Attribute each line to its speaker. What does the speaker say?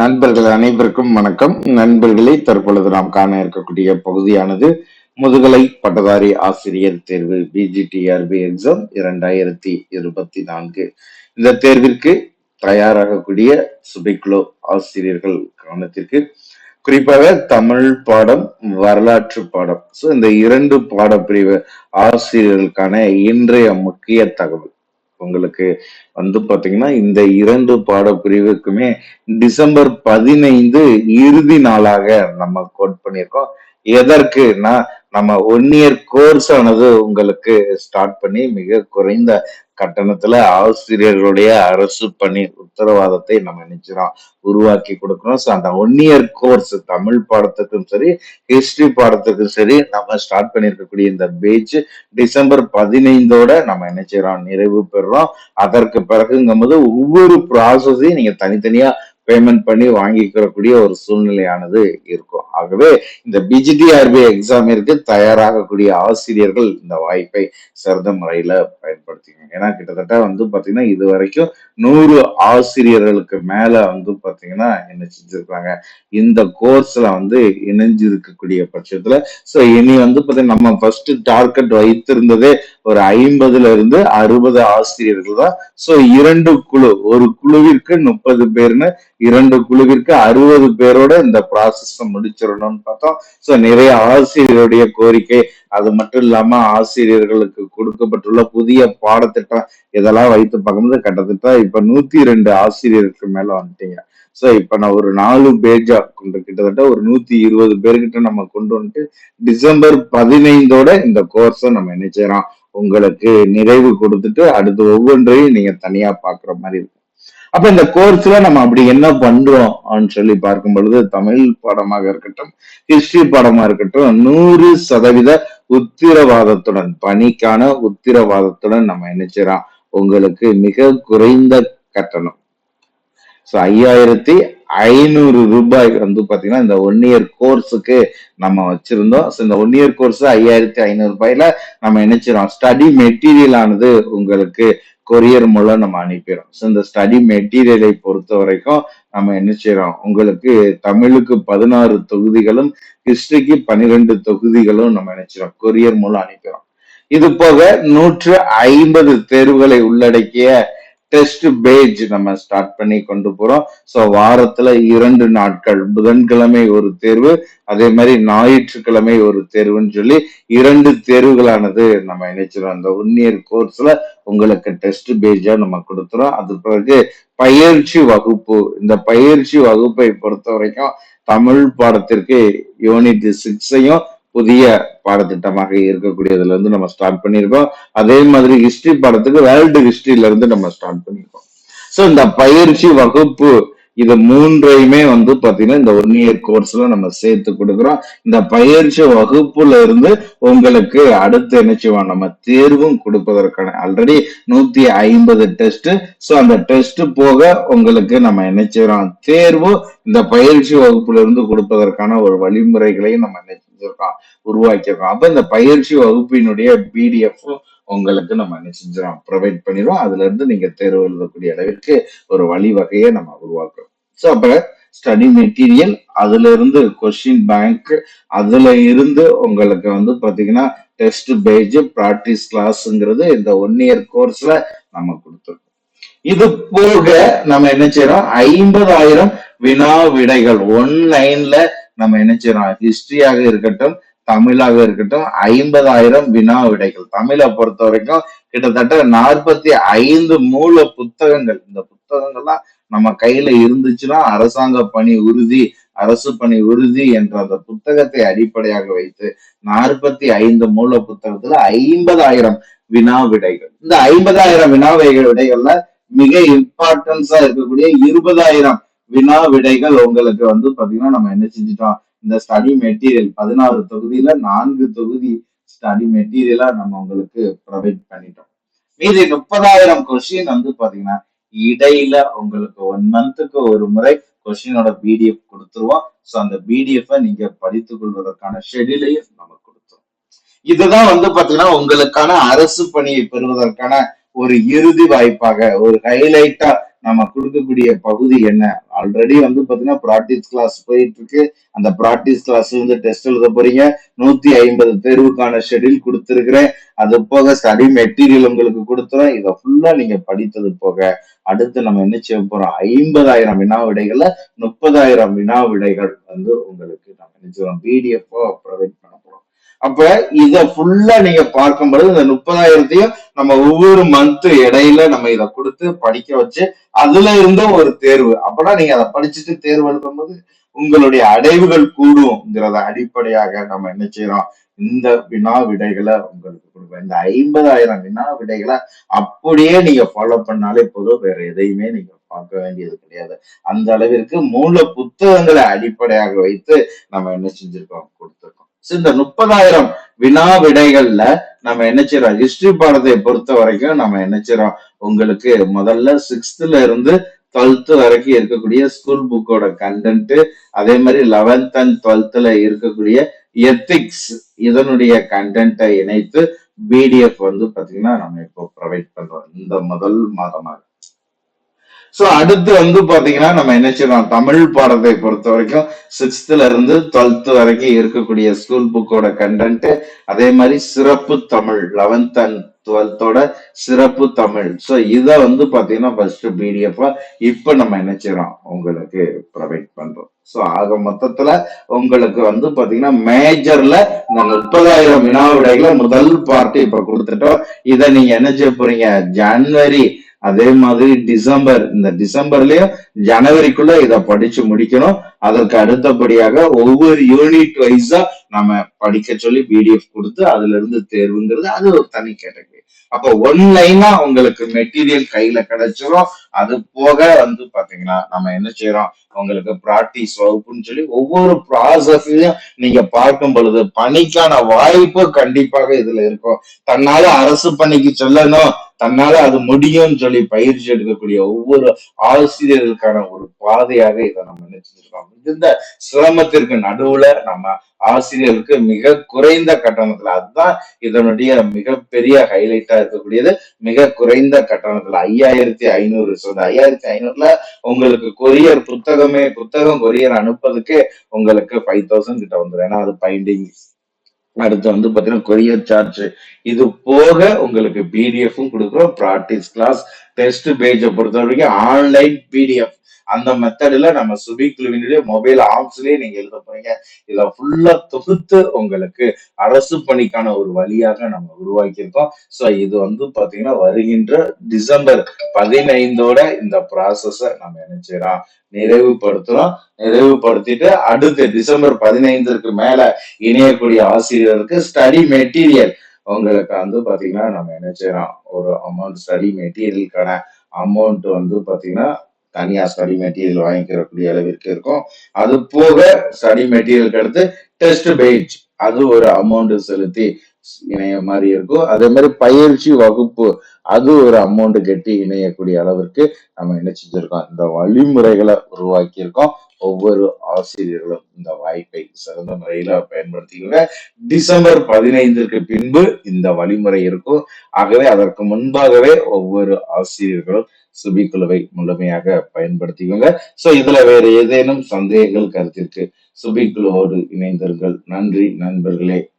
Speaker 1: நண்பர்கள் அனைவருக்கும் வணக்கம். நண்பர்களே தற்பொழுது நாம் காண இருக்கக்கூடிய பகுதியானது முதுகலை பட்டதாரி ஆசிரியர் தேர்வு பிஜிடிஆர்பி எக்ஸாம் இரண்டாயிரத்தி இருபத்தி நான்கு. இந்த தேர்விற்கு தயாராகக்கூடிய சுபைக்குழு ஆசிரியர்கள் கவனத்திற்கு குறிப்பாக தமிழ் பாடம் வரலாற்று பாடம். ஸோ இந்த இரண்டு பாடப்பிரிவு ஆசிரியர்களுக்கான இன்றைய முக்கிய தகவல். உங்களுக்கு வந்து பாத்தீங்கன்னா இந்த இரண்டு பாடப்பிரிவுக்குமே டிசம்பர் பதினைந்து இறுதி நாளாக நம்ம கோட் பண்ணியிருக்கோம். எதற்குனா நம்ம ஒன் இயர் கோர்ஸ் ஆனது உங்களுக்கு ஸ்டார்ட் பண்ணி மிக குறைந்த கட்டணத்துல ஆசிரியர்களுடைய அரசு பணி உத்தரவாதத்தை நம்ம நினைச்சிரோம் உருவாக்கி கொடுக்கணும். ஸோ அந்த ஒன் இயர் கோர்ஸ் தமிழ் பாடத்துக்கும் சரி ஹிஸ்டரி பாடத்துக்கும் சரி நம்ம ஸ்டார்ட் பண்ணியிருக்கக்கூடிய இந்த பேட்ச் டிசம்பர் பதினைந்தோட நம்ம நினைச்சிடறோம் நிறைவு பெறுறோம் அதற்கு பிறகுங்கும் போது ஒவ்வொரு ப்ராசஸையும் நீங்க தனித்தனியா பேமெண்ட் பண்ணி வாங்கிக்கிறக்கூடிய ஒரு சூழ்நிலையானது இருக்கும். ஆகவே இந்த பிஜிடிஆர்பி எக்ஸாமிற்கு தயாராகக்கூடிய ஆசிரியர்கள் இந்த வாய்ப்பை சிறந்த முறையில பயன்படுத்திக்கணும். ஏன்னா கிட்டத்தட்ட வந்து பாத்தீங்கன்னா இது வரைக்கும் நூறு ஆசிரியர்களுக்கு மேல வந்து பாத்தீங்கன்னா என்ன செஞ்சிருக்காங்க. இந்த கோர்ஸ்ல வந்து இணைஞ்சிருக்கக்கூடிய பட்சத்துல சோ இனி வந்து பாத்தீங்கன்னா நம்ம ஃபர்ஸ்ட் டார்கெட் வைத்திருந்ததே ஒரு ஐம்பதுல இருந்து அறுபது ஆசிரியர்கள் தான். சோ இரண்டு குழு ஒரு குழுவிற்கு முப்பது பேர்னு இரண்டு குழுவிற்கு அறுபது பேரோட இந்த ப்ராசஸ் முடிச்சிடணும்னு பார்த்தோம். ஸோ நிறைய ஆசிரியருடைய கோரிக்கை அது மட்டும் இல்லாம ஆசிரியர்களுக்கு கொடுக்கப்பட்டுள்ள புதிய பாடத்திட்டம் இதெல்லாம் வைத்து பார்க்கும்போது கிட்டத்தட்ட இப்ப நூத்தி ரெண்டு ஆசிரியருக்கு மேல வந்துட்டீங்க. ஸோ இப்போ நான் ஒரு நாலு பேஜா கொண்டு கிட்டத்தட்ட ஒரு நூத்தி இருபது பேர்கிட்ட நம்ம கொண்டு வந்துட்டு டிசம்பர் பதினைந்தோட இந்த கோர்ஸை நம்ம என்ன செய்யறோம்? உங்களுக்கு நிறைவு கொடுத்துட்டு அடுத்து ஒவ்வொன்றையும் நீங்க தனியா பாக்குற மாதிரி இருக்கும் அப்ப இந்த கோர்ஸ்ல நம்ம அப்படி என்ன பண்றோம் சொல்லி பார்க்கும் பொழுது தமிழ் பாடமாக இருக்கட்டும் ஹிஸ்டரி பாடமா இருக்கட்டும் நூறு சதவீத உத்திரவாதத்துடன் பணிக்கான உத்திரவாதத்துடன் நம்ம நினைச்சிடறோம் உங்களுக்கு மிக குறைந்த கட்டணம். ஸோ ஐயாயிரத்தி ஐநூறு ரூபாய் வந்து பாத்தீங்கன்னா இந்த ஒன் இயர் கோர்ஸுக்கு நம்ம வச்சிருந்தோம். ஸோ இந்த ஒன் இயர் கோர்ஸ் ஐயாயிரத்தி ஐநூறு ரூபாயில நம்ம நினைச்சிரோம் ஸ்டடி மெட்டீரியல் ஆனது உங்களுக்கு கொரியர் மூலம் நம்ம அனுப்பிடுறோம். ஸோ இந்த ஸ்டடி மெட்டீரியலை பொறுத்த வரைக்கும் நம்ம என்ன செய்யறோம் உங்களுக்கு தமிழுக்கு பதினாறு தொகுதிகளும் ஹிஸ்டரிக்கு பன்னிரெண்டு தொகுதிகளும் நம்ம நினைச்சிடும் கொரியர் மூலம் அனுப்பிடுறோம். இது போக நூற்று ஐம்பது தேர்வுகளை உள்ளடக்கிய டெஸ்ட் பேஜ் நம்ம ஸ்டார்ட் பண்ணி கொண்டு போறோம். ஸோ வாரத்துல இரண்டு நாட்கள் புதன்கிழமை ஒரு தேர்வு அதே மாதிரி ஞாயிற்றுக்கிழமை ஒரு தேர்வுன்னு சொல்லி இரண்டு தேர்வுகளானது நம்ம நினைச்சிடும் அந்த ஒன் இயர் கோர்ஸ்ல உங்களுக்கு டெஸ்ட் பேஜா நம்ம கொடுத்துறோம். அது பிறகு பயிற்சி வகுப்பு. இந்த பயிற்சி வகுப்பை பொறுத்த வரைக்கும் தமிழ் பாடத்திற்கு யூனிட் சிக்ஸையும் புதிய பாடத்திட்டமாக இருக்கக்கூடியதுல இருந்து நம்ம ஸ்டார்ட் பண்ணியிருக்கோம் அதே மாதிரி ஹிஸ்டரி பாடத்துக்கு வேர்ல்டு ஹிஸ்டரியில இருந்து நம்ம ஸ்டார்ட் பண்ணியிருக்கோம் ஸோ இந்த பயிற்சி வகுப்பு இது மூன்றையுமே வந்து பாத்தீங்கன்னா இந்த ஒன் இயர் கோர்ஸ்ல நம்ம சேர்த்து கொடுக்குறோம். இந்த பயிற்சி வகுப்புல இருந்து உங்களுக்கு அடுத்து என்ன செய்வோம்? நம்ம தேர்வும் கொடுப்பதற்கான ஆல்ரெடி நூத்தி ஐம்பது டெஸ்ட் ஸோ அந்த டெஸ்ட் போக உங்களுக்கு நம்ம என்ன செய்யறோம்? தேர்வும் இந்த பயிற்சி வகுப்புல இருந்து கொடுப்பதற்கான ஒரு வழிமுறைகளையும் நம்ம என்ன செஞ்சிருக்கோம் உருவாக்கியிருக்கோம் அப்ப இந்த பயிற்சி வகுப்பினுடைய பிடிஎஃப் உங்களுக்கு நம்ம என்ன செஞ்சிடும் ப்ரொவைட் பண்ணிடுவோம். அதுல இருந்து நீங்க தேர்வு எழுதக்கூடிய அளவிற்கு ஒரு வழிவகையை நம்ம உருவாக்குறோம். ஸோ அப்ப ஸ்டடி மெட்டீரியல் அதுல இருந்து கொஸ்டின் பேங்க் அதுல இருந்து உங்களுக்கு வந்து பாத்தீங்கன்னா டெஸ்ட் பேஜ் ப்ராக்டிஸ் கிளாஸ்ங்கிறது இந்த ஒன் இயர் கோர்ஸ்ல நம்ம கொடுத்துருக்கோம். இது போக நம்ம என்ன செய்யறோம்? ஐம்பதாயிரம் வினா விடைகள். ஒன்லைன்ல நம்ம என்ன செய்யறோம் ஹிஸ்டரியாக இருக்கட்டும் தமிழாக இருக்கட்டும் ஐம்பதாயிரம் வினா விடைகள். தமிழை பொறுத்த வரைக்கும் கிட்டத்தட்ட நாற்பத்தி ஐந்து மூல புத்தகங்கள். இந்த புத்தகங்கள்லாம் நம்ம கையில இருந்துச்சுன்னா அரசாங்க பணி உறுதி அரசு பணி உறுதி என்ற அந்த புத்தகத்தை அடிப்படையாக வைத்து நாற்பத்தி ஐந்து மூல புத்தகத்துல ஐம்பதாயிரம் வினா விடைகள். இந்த ஐம்பதாயிரம் வினா விடைகள்ல மிக இம்பார்ட்டன்ஸா இருக்கக்கூடிய இருபதாயிரம் வினா விடைகள் உங்களுக்கு வந்து பாத்தீங்கன்னா நம்ம என்ன செஞ்சுட்டோம்? இந்த ஸ்டடி மெட்டீரியல் பதினாறு தொகுதியில நான்கு தொகுதி ஸ்டடி மெட்டீரியலா நம்ம உங்களுக்கு ப்ரொவைட் பண்ணிட்டோம். மீதி முப்பதாயிரம் கொஸ்டின் வந்து பாத்தீங்கன்னா இடையில உங்களுக்கு ஒன் மந்த்துக்கு ஒரு முறை கொஸ்டினோட பிடிஎஃப் கொடுத்துருவோம். ஸோ அந்த பிடிஎஃப் நீங்க படித்துக் கொள்வதற்கான ஷெடியூலையும் நம்ம கொடுத்துருவோம். இதுதான் வந்து பாத்தீங்கன்னா உங்களுக்கான அரசு பணியை பெறுவதற்கான ஒரு இறுதி வாய்ப்பாக ஒரு ஹைலைட்டா நம்ம கொடுக்கக்கூடிய பகுதி என்ன? ஆல்ரெடி வந்து பாத்தீங்கன்னா ப்ராக்டிஸ் கிளாஸ் போயிட்டு இருக்கு அந்த ப்ராக்டிஸ் கிளாஸ் வந்து டெஸ்ட் எழுத போறீங்க. நூத்தி ஐம்பது தேர்வுக்கான ஷெடியூல் கொடுத்துருக்கிறேன். அது போக ஸ்டடி மெட்டீரியல் உங்களுக்கு கொடுத்துறோம் இதை ஃபுல்லா நீங்க படித்தது போக அடுத்து நம்ம என்ன செய்ய போறோம்? ஐம்பதாயிரம் வினா விடைகள்ல முப்பதாயிரம் வினா விடைகள் வந்து உங்களுக்கு நம்ம என்ன செய்வோம் பிடிஎஃப் ப்ரொவைட் பண்ண அப்ப இத ஃபுல்லா நீங்க பார்க்கும் பொழுது இந்த முப்பதாயிரத்தையும் நம்ம ஒவ்வொரு மந்த் இடையில நம்ம இதை கொடுத்து படிக்க வச்சு அதுல இருந்தும் ஒரு தேர்வு. அப்பனா நீங்க அதை படிச்சுட்டு தேர்வு எழுதும்போது உங்களுடைய அடைவுகள் கூடும்ங்கிறத அடிப்படையாக நம்ம என்ன செய்யறோம்? இந்த வினா விடைகளை உங்களுக்கு கொடுப்போம். இந்த ஐம்பதாயிரம் வினா விடைகளை அப்படியே நீங்க ஃபாலோ பண்ணாலே போதும். வேற எதையுமே நீங்க பார்க்க வேண்டியது கிடையாது. அந்த அளவிற்கு மூல புத்தகங்களை அடிப்படையாக வைத்து நம்ம என்ன செஞ்சிருக்கோம்? கொடுத்துருக்கோம். இந்த முப்பதாயிரம் வினா விடைகள்ல நம்ம என்ன செய்யறோம் ஹிஸ்டரி பாடத்தை பொறுத்த வரைக்கும் நம்ம என்ன செய்யறோம் உங்களுக்கு முதல்ல சிக்ஸ்த்ல இருந்து டுவெல்த் வரைக்கும் இருக்கக்கூடிய ஸ்கூல் புக்கோட கண்டென்ட் அதே மாதிரி லெவன்த் அண்ட் டுவெல்த்ல இருக்கக்கூடிய எத்திக்ஸ் இதனுடைய கண்டென்ட்டை இணைத்து பிடிஎஃப் வந்து பாத்தீங்கன்னா நம்ம இப்போ ப்ரொவைட் பண்றோம். இந்த முதல் மாதமாக. சோ அடுத்து வந்து பாத்தீங்கன்னா நம்ம என்ன செய்யறோம் தமிழ் பாடத்தை பொறுத்த வரைக்கும் சிக்ஸ்த்ல இருந்து டுவெல்த் வரைக்கும் இருக்கக்கூடிய ஸ்கூல் புக்கோட கண்டென்ட் அதே மாதிரி சிறப்பு தமிழ் லெவன்த் அண்ட் டுவெல்த்தோட சிறப்பு தமிழ். ஸோ இதை வந்து பாத்தீங்கன்னா ஃபர்ஸ்ட் பிடிஎஃபா இப்போ நம்ம என்ன செய்யறோம்? உங்களுக்கு ப்ரொவைட் பண்றோம். ஸோ ஆக மொத்தத்துல உங்களுக்கு வந்து பாத்தீங்கன்னா மேஜர்ல இந்த முப்பதாயிரம் வினா விடைகளை முதல் பார்ட்டி இப்ப கொடுத்துட்டோம். இதை நீங்க என்ன செய்ய போறீங்க? ஜனவரி அதே மாதிரி டிசம்பர் இந்த டிசம்பர்லயும் ஜனவரிக்குள்ள இத படிச்சு முடிக்கணும். அதற்கு அடுத்தபடியாக ஒவ்வொரு யூனிட் வைஸா நம்ம படிக்க சொல்லி பிடிஎஃப் கொடுத்து அதுல இருந்து தேர்வுங்கிறது அது ஒரு தனி கேட்டகரி அப்ப ஒன்லைனா உங்களுக்கு மெட்டீரியல் கையில கிடைச்சிரும். அது போக வந்து பாத்தீங்கன்னா நம்ம என்ன செய்யறோம்? உங்களுக்கு பிராக்டிஸ் வகுப்புன்னு சொல்லி ஒவ்வொரு ப்ராசஸையும் நீங்க பார்க்கும் பொழுது பணிக்கான வாய்ப்பு கண்டிப்பாக இதுல இருக்கும். தன்னால அரசு பணிக்கு சொல்லணும். தன்னால அது முடியும்னு சொல்லி பயிற்சி எடுக்கக்கூடிய ஒவ்வொரு ஆசிரியர்களுக்கான ஒரு பாதையாக இதை நம்ம நினைச்சிருக்கோம் இந்த சிரமத்திற்கு நடுவுல நம்ம ஆசிரியருக்கு மிக குறைந்த கட்டணத்துல அதுதான் இதனுடைய மிகப்பெரிய ஹைலைட்டா இருக்கக்கூடியது. மிக குறைந்த கட்டணத்துல ஐயாயிரத்தி ஐநூறு சொல்ற ஐயாயிரத்தி ஐநூறுல உங்களுக்கு கொரியர் புத்தகமே புத்தகம் கொரியர் அனுப்புறதுக்கு உங்களுக்கு ஃபைவ் தௌசண்ட் கிட்ட வந்துடும் ஏன்னா அது பைண்டிங் அடுத்து வந்து பாத்தீங்கன்னா கொரியர் சார்ஜ் இது போக உங்களுக்கு பிடிஎஃப்பும் கொடுக்குறோம். ப்ராக்டிஸ் கிளாஸ் டெஸ்ட் பேஜை பொறுத்த வரைக்கும் ஆன்லைன் பிடிஎஃப் அந்த மெத்தடில் நம்ம சுபிக்லுவினுடைய மொபைல் ஆப்ஸ்லயே நீங்க எழுத போறீங்க. இதை ஃபுல்லா தொகுத்து உங்களுக்கு அரசு பணிக்கான ஒரு வழியாக நம்ம உருவாக்கியிருக்கோம். ஸோ இது வந்து பாத்தீங்கன்னா வருகின்ற டிசம்பர் பதினைந்தோட இந்த ப்ராசஸை நம்ம என்ன நிறைவுபடுத்துறோம். நிறைவுபடுத்திட்டு அடுத்து டிசம்பர் பதினைந்திற்கு மேல இணையக்கூடிய ஆசிரியருக்கு ஸ்டடி மெட்டீரியல் உங்களுக்கு வந்து பாத்தீங்கன்னா நம்ம என்ன செய்யறோம் ஒரு அமௌண்ட் ஸ்டடி மெட்டீரியலுக்கான அமௌண்ட் வந்து பாத்தீங்கன்னா தனியா ஸ்டடி மெட்டீரியல் வாங்கிக்கிறக்கூடிய அளவிற்கு இருக்கும். அது போக ஸ்டடி மெட்டீரியலுக்கு அடுத்து டெஸ்ட் பேஜ் அது ஒரு அமௌண்ட் செலுத்தி இணைய மாதிரி இருக்கும். அதே மாதிரி பயிற்சி வகுப்பு அது ஒரு அமௌண்ட் கட்டி இணையக்கூடிய அளவிற்கு நம்ம என்ன செஞ்சிருக்கோம் இந்த வழிமுறைகளை உருவாக்கி இருக்கோம் ஒவ்வொரு ஆசிரியர்களும் இந்த வாய்ப்பை சிறந்த முறையில பயன்படுத்திக்கோங்க. டிசம்பர் பதினைந்திற்கு பின்பு இந்த வழிமுறை இருக்கும். ஆகவே அதற்கு முன்பாகவே ஒவ்வொரு ஆசிரியர்களும் சுபிக்குழுவை முழுமையாக பயன்படுத்திக்கோங்க. சோ இதுல வேற ஏதேனும் சந்தேகங்கள் கருத்திற்கு சுபிக்குழுவோடு இணைந்தீர்கள் நன்றி நண்பர்களே.